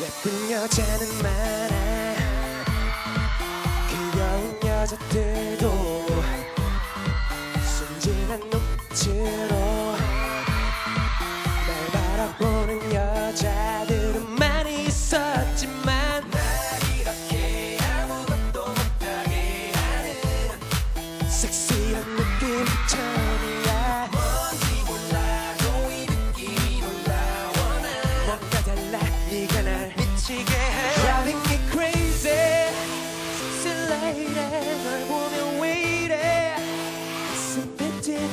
예쁜 여자는 많아 귀여운 여자들도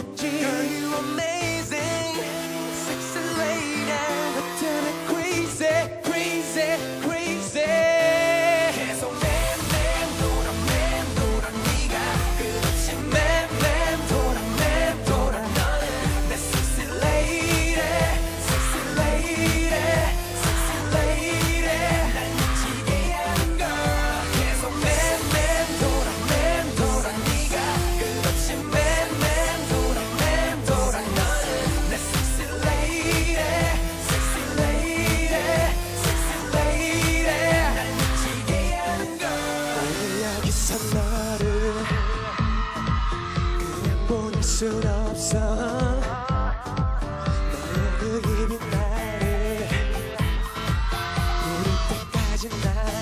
Girl, you amazing? 순 없어. 너의 그 입이 나를. 우리 끝까지 나를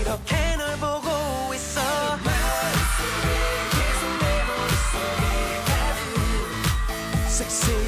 이렇게 널 보고 있어. 섹시